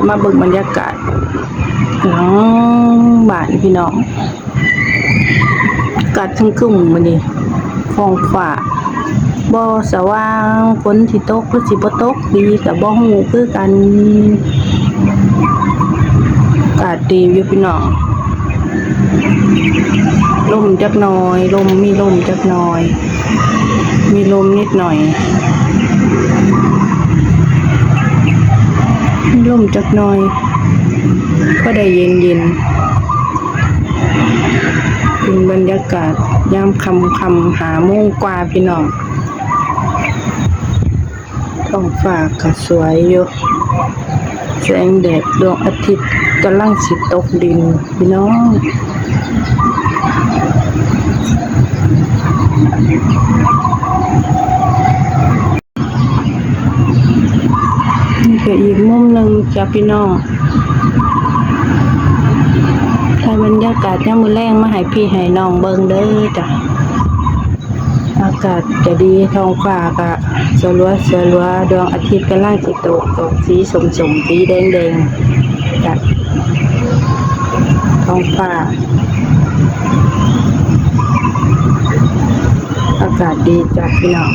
จะมาเบิ่งบรรยากาศหลังบ้านพี่น้องกาศทั้งครึ่งมื้อนี้ฟ้องฟ้าบ่สว่างฝนสิตกหรือสิบ่ตกดีก็บ่ฮู้คือกันกาศดีอยู่พี่น้องลมจักหน่อยลมมีลมจักหน่อย มีลมนิดหน่อย มีลมจักหน่อย ก็ได้เย็นเย็นเป็นบรรยากาศยามคำคำหาโมงกว่าพี่น้องท้องฟ้าก็สวยอยู่แสงแดดดวงอาทิตย์กำลังสิตกดินพี่น้อง นี่ก็ อีกมุมหนึ่งจ้ะพี่น้องถ่าบรรยากาศยามมือแรงมาให้พี่ให้น้องเบิ่งเด้อจ้ะ อากาศจะดีท้องฟ้าก็สลัวสลัวดวงอาทิตย์กำลังสิตกตกสีสมสมสีแดงแดงจ้ะท้องฟ้า อากาศดีจ้ะพี่น้อง